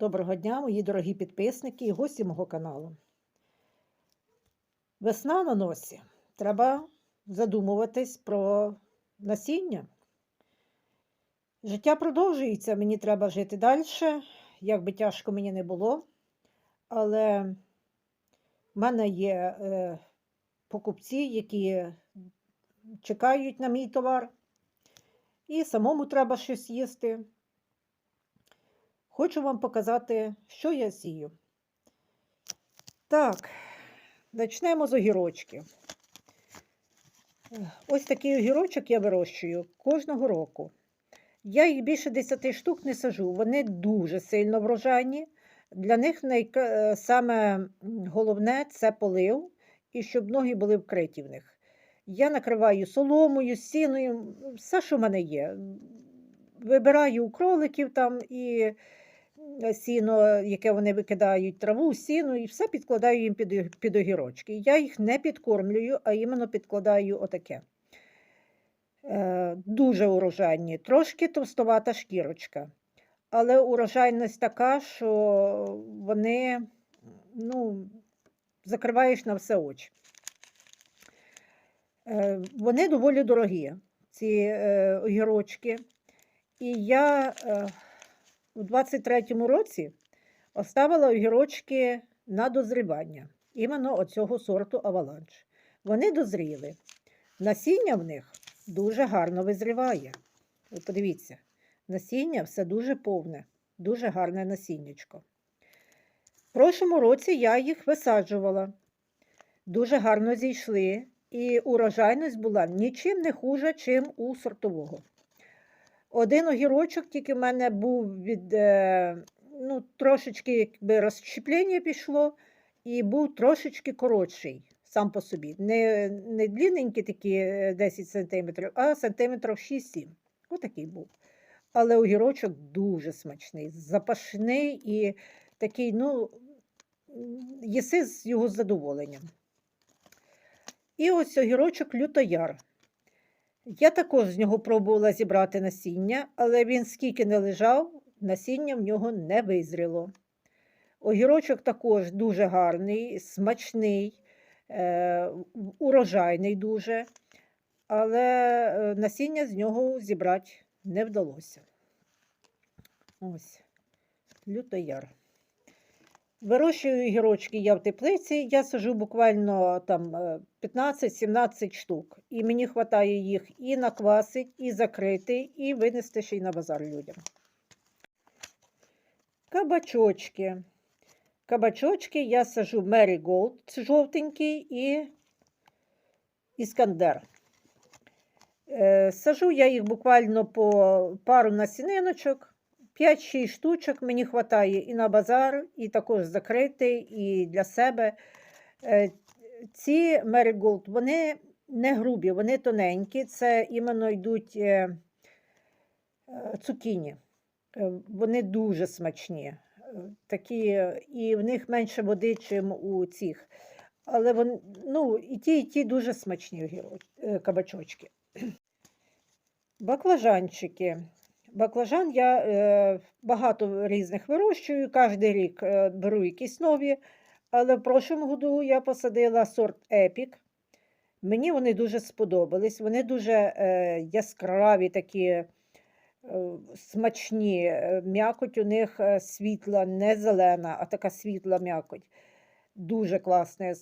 Доброго дня, мої дорогі підписники і гості мого каналу. Весна на носі. Треба задумуватись про насіння. Життя продовжується, мені треба жити далі, як би тяжко мені не було. Але в мене є е, покупці, які чекають на мій товар, і самому треба щось їсти. Хочу вам показати, що я сію. Так, почнемо з огірочків. Е, Ось такий огірочок я вирощую кожного року. Я їх більше 10 штук не сажу. Вони дуже сильно врожайні. Для них е, саме головне це полив і щоб ноги були вкриті в них. Я накриваю соломою, сіною, все, що в мене є. Вибираю у кроликів там і сіно, яке вони викидають, траву, сіно, і все підкладаю їм під, під огірочки. Я їх не підкормлюю, а іменно підкладаю отаке. Е, дуже урожайні, трошки товстовата шкірочка. Але урожайність така, що вони ну, закриваєш на все очі. Е, Вони доволі дорогі, ці е, огірочки. І я е, у 23-му році оставила огірочки на дозрівання, іменно оцього сорту аваланж. Вони дозріли. Насіння в них дуже гарно визріває. Ви подивіться, насіння все дуже повне, дуже гарне насіннячко. В прошлому році я їх висаджувала. Дуже гарно зійшли, і урожайність була нічим не хуже, чим у сортового. Один огірочок тільки в мене був від е, ну, трошечки якби розщеплення пішло, і був трошечки коротший сам по собі. Не, не длинненький такі е, 10 см, а сантиметрів 6-7. Отакий був. Але огірочок дуже смачний, запашний і такий, ну, м, їси з його задоволенням. І ось огірочок лютояр. Я також з нього пробувала зібрати насіння, але він скільки не лежав, насіння в нього не визріло. Огірочок також дуже гарний, смачний, е, урожайний дуже, але е, насіння з нього зібрати не вдалося. Ось, лютояр. Вирощую огірочки я в теплиці, я сажу буквально там е, 15-17 штук. І мені вистачає їх і наквасить, і закрити, і винести ще й на базар людям. Кабачочки. Кабачочки я сажу Mary Gold, жовтенький, і Іскандер. Е, Сажу я їх буквально по пару насіниночок. 5-6 штучок мені вистачає і на базар, і також закрити, і для себе. Е, Ці Marigold, вони не грубі, вони тоненькі. Це іменно йдуть е, е, цукіні. Вони дуже смачні. Такі, і в них менше води, ніж у цих. Але вон, ну, і ті, і ті дуже смачні кабачочки. Баклажанчики. Баклажан я е, багато різних вирощую, кожен рік е, беру якісь нові, але в прошлому году я посадила сорт Епік. Мені вони дуже сподобались. Вони дуже е, яскраві, такі смачні. М'якоть у них світла, не зелена, а така світла м'якоть. Дуже класне,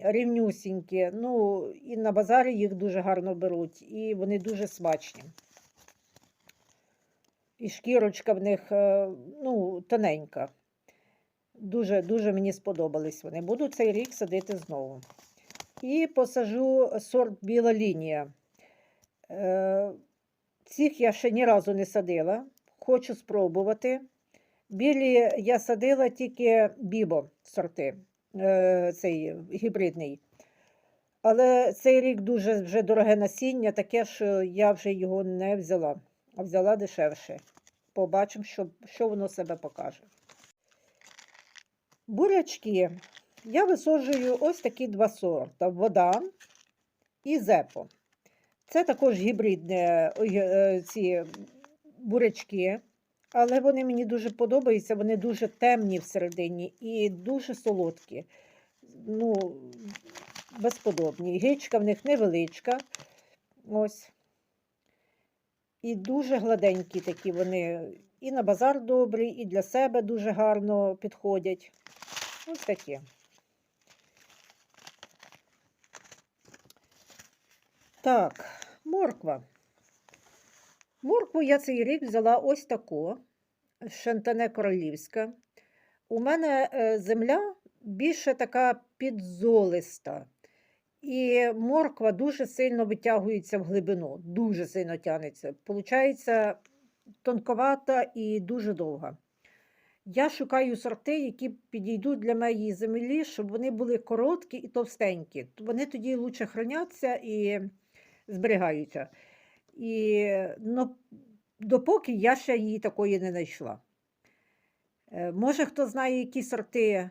рівнюсінькі. Ну, і на базарі їх дуже гарно беруть, і вони дуже смачні. І шкірочка в них е, ну, тоненька. Дуже, дуже мені сподобались вони. Буду цей рік садити знову. І посажу сорт біла лінія. Е, Цих я ще ні разу не садила. Хочу спробувати. Білі я садила тільки бібо сорти, е, цей гібридний. Але цей рік дуже вже дороге насіння, таке, що я вже його не взяла, а взяла дешевше. Побачимо, що, що воно себе покаже. Бурячки. Я висаджую ось такі два сорта: вода і зепо. Це також гібридні е, ці бурячки. Але вони мені дуже подобаються, вони дуже темні всередині і дуже солодкі. Ну, безподобні. Гичка в них невеличка. Ось. І дуже гладенькі такі вони. І на базар добрі, і для себе дуже гарно підходять. Ось такі. Так, морква. Моркву я цей рік взяла ось таку, шантане королівська. У мене е, земля більше така підзолиста. І морква дуже сильно витягується в глибину, дуже сильно тягнеться. Получається тонковата і дуже довга. Я шукаю сорти, які підійдуть для моєї землі, щоб вони були короткі і товстенькі. Вони тоді краще храняться і зберігаються. І ну, допоки я ще її такої не знайшла. Е, Може, хто знає, які сорти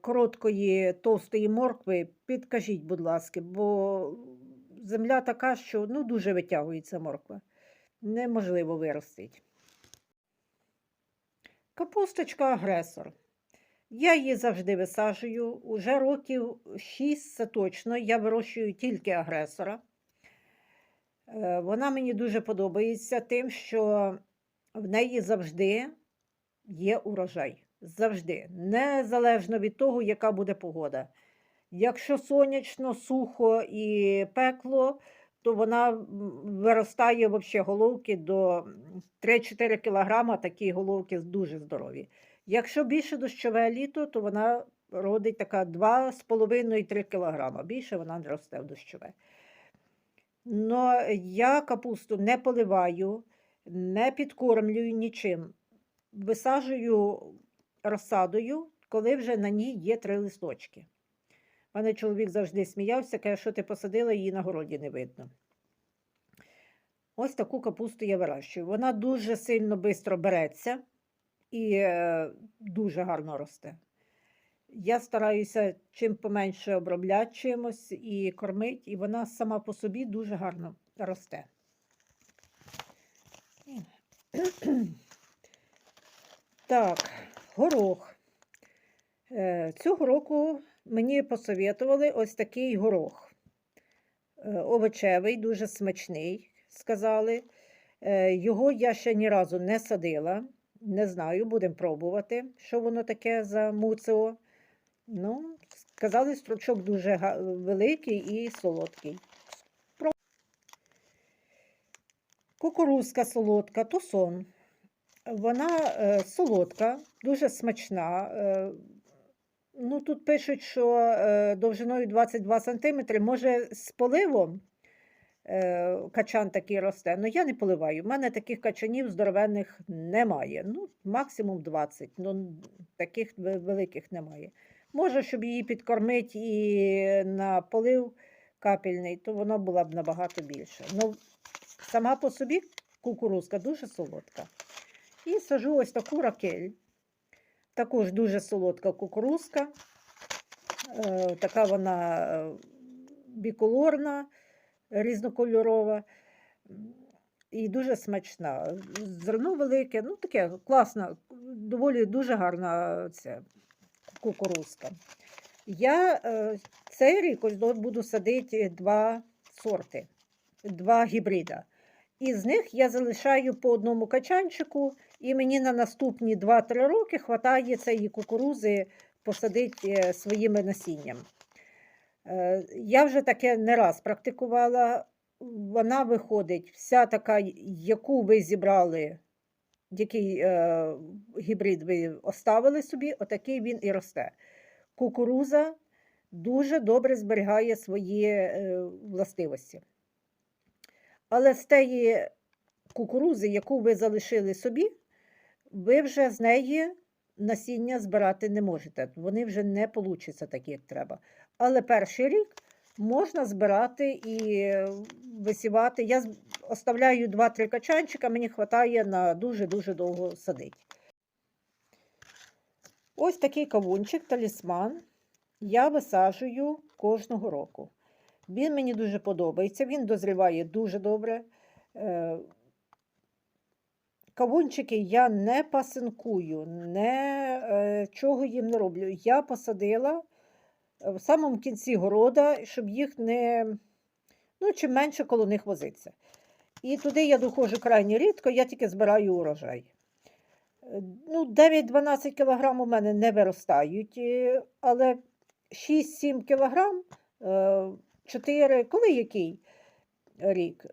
короткої товстої моркви, підкажіть, будь ласка, бо земля така, що ну, дуже витягується морква. Неможливо виростити. Капусточка агресор. Я її завжди висаджую. Уже років 6 це точно. Я вирощую тільки агресора. Е, Вона мені дуже подобається тим, що в неї завжди є урожай. Завжди. Незалежно від того, яка буде погода. Якщо сонячно, сухо і пекло, то вона виростає взагалі головки до 3-4 кг, такі головки дуже здорові. Якщо більше дощове літо, то вона родить така 2,5-3 кг. Більше вона не росте в дощове. Но я капусту не поливаю, не підкормлюю нічим. Висаджую розсадою, коли вже на ній є три листочки. У мене чоловік завжди сміявся, каже, що ти посадила, її на городі не видно. Ось таку капусту я вирощую. Вона дуже сильно швидко береться і е, дуже гарно росте. Я стараюся чим поменше обробляти чимось і кормити, і вона сама по собі дуже гарно росте. Так, горох. Е, Цього року мені посоветували ось такий горох. Е, Овочевий, дуже смачний, сказали. Е, Його я ще ні разу не садила. Не знаю, будемо пробувати, що воно таке за муцео. Ну, сказали, стручок дуже великий і солодкий. Кукурузка солодка, тусон. Вона е, солодка, дуже смачна. Е, ну, тут пишуть, що е, довжиною 22 см, може, з поливом качан такий росте. Ну, я не поливаю. У мене таких качанів здоровенних немає. Ну, максимум 20, ну таких великих немає. Може, щоб її підкормити і на полив капельний, то воно була б набагато більше. Ну, сама по собі кукурузка дуже солодка. І сажу ось таку ракель. Також дуже солодка кукурузка. Е, така вона е, біколорна, різнокольорова і дуже смачна. Зерно велике, ну таке класна, доволі дуже гарна ця кукурузка. Я е, цей рік буду садити два сорти, два гібрида. Із них я залишаю по одному качанчику, і мені на наступні 2-3 роки хватає цієї кукурузи посадити е, своїми насінням. Е, Я вже таке не раз практикувала. Вона виходить вся така, яку ви зібрали, який е, гібрид ви оставили собі, отакий він і росте. Кукуруза дуже добре зберігає свої е, властивості. Але з тієї кукурузи, яку ви залишили собі, ви вже з неї насіння збирати не можете. Вони вже не получаться такі, як треба. Але перший рік можна збирати і е, висівати. Я оставляю 2-3 качанчика, мені вистачає на дуже-дуже довго садити. Ось такий кавунчик, талісман. Я висаджую кожного року. Він мені дуже подобається, він дозріває дуже добре. Кавунчики я не пасинкую, не, е, чого їм не роблю. Я посадила е, в самому кінці города, щоб їх не, ну, чим менше коло них возиться. І туди я доходжу крайні рідко, я тільки збираю урожай. Е, Ну, 9-12 кг у мене не виростають, але 6-7 кг, 4, коли який рік,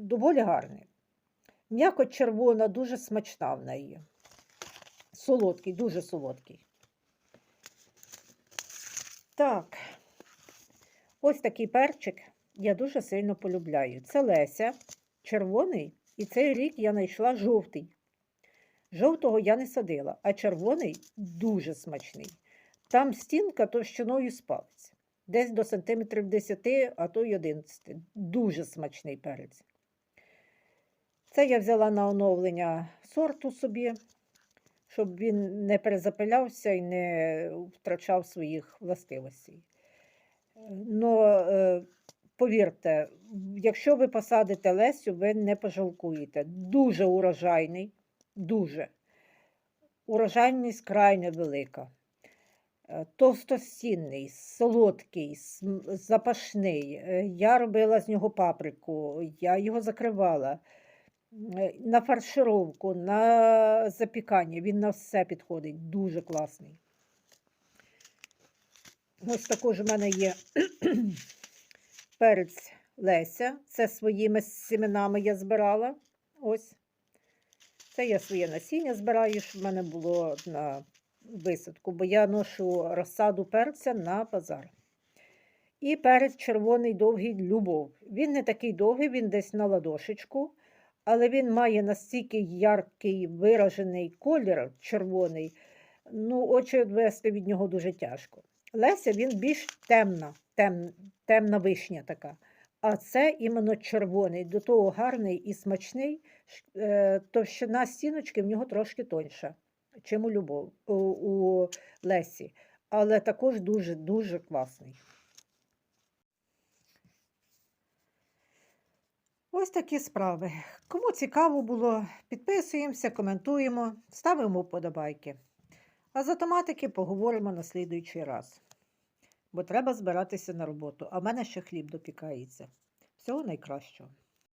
доволі гарний. М'якоть червона, дуже смачна в неї. Солодкий, дуже солодкий. Так, ось такий перчик я дуже сильно полюбляю. Це Леся, червоний, і цей рік я знайшла жовтий. Жовтого я не садила, а червоний дуже смачний. Там стінка товщиною з палець. Десь до сантиметрів 10, а то й 11. Дуже смачний перець. Це я взяла на оновлення сорту собі, щоб він не перезапилявся і не втрачав своїх властивостей. Но е, повірте, якщо ви посадите Лесю, ви не пожалкуєте. Дуже урожайний, дуже. Урожайність крайне велика. Е, Товстостінний, солодкий, запашний. Е, Я робила з нього паприку, я його закривала на фаршировку, на запікання. Він на все підходить. Дуже класний. Ось також у мене є перець Леся. Це своїми семенами я збирала. Ось. Це я своє насіння збираю, щоб в мене було на висадку, бо я ношу розсаду перця на базар. І перець червоний довгий любов. Він не такий довгий, він десь на ладошечку, але він має настільки яркий виражений колір червоний, ну, очі відвести від нього дуже тяжко. Леся він більш темна, тем, темна вишня така. А це іменно червоний, до того гарний і смачний. Е, Товщина стіночки в нього трошки тоньша, чим у, любов, у, у Лесі. Але також дуже-дуже класний. Ось такі справи. Кому цікаво було, підписуємося, коментуємо, ставимо вподобайки. А з автоматики поговоримо на слідуючий раз. Бо треба збиратися на роботу, а в мене ще хліб допікається. Всього найкращого.